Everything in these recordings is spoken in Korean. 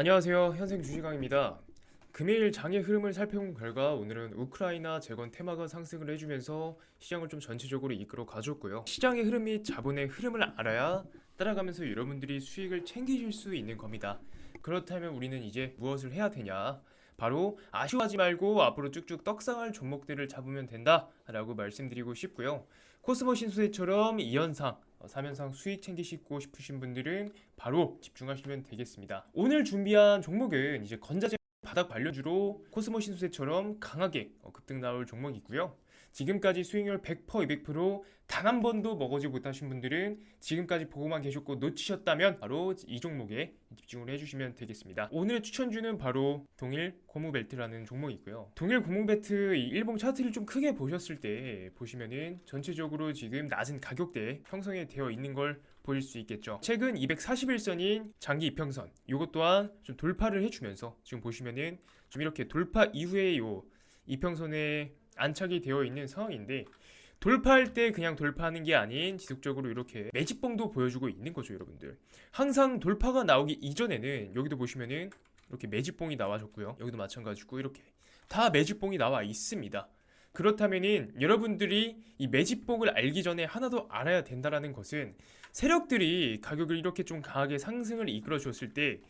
안녕하세요. 현생 주식왕입니다. 금일 장의 흐름을 살펴본 결과 오늘은 우크라이나 재건 테마가 상승을 해주면서 시장을 좀 전체적으로 이끌어 가줬고요. 시장의 흐름 및 자본의 흐름을 알아야 따라가면서 여러분들이 수익을 챙기실 수 있는 겁니다. 그렇다면 우리는 이제 무엇을 해야 되냐? 바로 아쉬워하지 말고 앞으로 쭉쭉 떡상할 종목들을 잡으면 된다라고 말씀드리고 싶고요. 코스모 신수대처럼 이 현상 어, 사면상 수익 챙기시고 싶으신 분들은 바로 집중하시면 되겠습니다. 오늘 준비한 종목은 이제 건자재 바닥 관련주로 코스모 신수세처럼 강하게 어, 급등 나올 종목이고요. 지금까지 수익률 100% 200%단 한 번도 먹어지 못하신 분들은 지금까지 보고만 계셨고 놓치셨다면 바로 이 종목에 집중을 해주시면 되겠습니다. 오늘의 추천주는 바로 동일 고무벨트라는 종목이고요. 동일 고무벨트 이 일봉 차트를 좀 크게 보셨을 때 보시면은 전체적으로 지금 낮은 가격대에 형성이 되어 있는 걸 보일 수 있겠죠. 최근 241선인 장기 이평선 이것 또한 좀 돌파를 해주면서 지금 보시면은 좀 이렇게 돌파 이후에 요 이평선에 안착이 되어 있는 상황인데 돌파할 때 그냥 돌파하는 게 아닌 지속적으로 이렇게 매집봉도 보여주고 있는 거죠, 여러분들. 항상 돌파가 나오기 이전에는 여기도 보시면은 이렇게 매집봉이 나와줬고요. 여기도 마찬가지고 이렇게 다 매집봉이 나와 있습니다. 그렇다면은 여러분들이 이 매집봉을 알기 전에 하나 더 알아야 된다라는 것은 세력들이 가격을 이렇게 좀 강하게 상승을 이끌어 줬을 때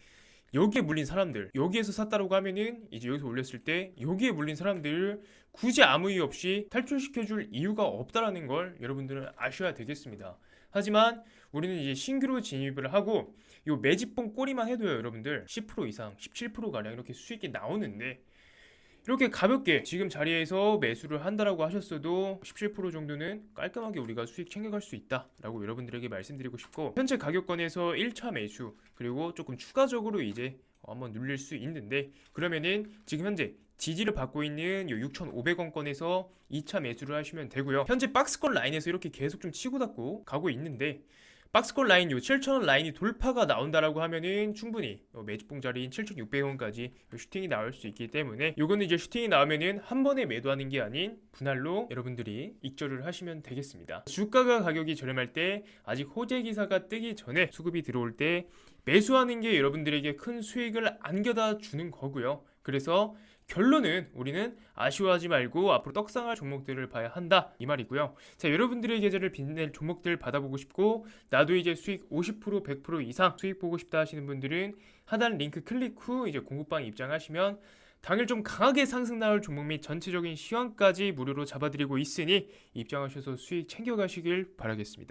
여기에 물린 사람들 여기에서 샀다라고 하면은 이제 여기서 올렸을 때 여기에 물린 사람들을 굳이 아무 이유 없이 탈출시켜줄 이유가 없다라는 걸 여러분들은 아셔야 되겠습니다. 하지만 우리는 이제 신규로 진입을 하고 요 매집봉 꼬리만 해도요 여러분들 10% 이상 17% 가량 이렇게 수익이 나오는데 이렇게 가볍게 지금 자리에서 매수를 한다라고 하셨어도 17% 정도는 깔끔하게 우리가 수익 챙겨갈 수 있다라고 여러분들에게 말씀드리고 싶고 현재 가격권에서 1차 매수 그리고 조금 추가적으로 이제 한번 눌릴 수 있는데 그러면은 지금 현재 지지를 받고 있는 요 6,500원권에서 2차 매수를 하시면 되고요. 현재 박스권 라인에서 이렇게 계속 좀 치고 닫고 가고 있는데 박스권 라인 요 7,000원 라인이 돌파가 나온다라고 하면은 충분히 요 매집봉 자리인 7,600원까지 슈팅이 나올 수 있기 때문에 요거는 이제 슈팅이 나오면은 한 번에 매도하는 게 아닌 분할로 여러분들이 익절을 하시면 되겠습니다. 주가가 가격이 저렴할 때 아직 호재 기사가 뜨기 전에 수급이 들어올 때 매수하는 게 여러분들에게 큰 수익을 안겨다 주는 거고요. 그래서 결론은 우리는 아쉬워하지 말고 앞으로 떡상할 종목들을 봐야 한다 이 말이고요. 자 여러분들의 계좌를 빛낼 종목들 받아보고 싶고 나도 이제 수익 50% 100% 이상 수익 보고 싶다 하시는 분들은 하단 링크 클릭 후 이제 공급방 입장하시면 당일 좀 강하게 상승 나올 종목 및 전체적인 시황까지 무료로 잡아드리고 있으니 입장하셔서 수익 챙겨가시길 바라겠습니다.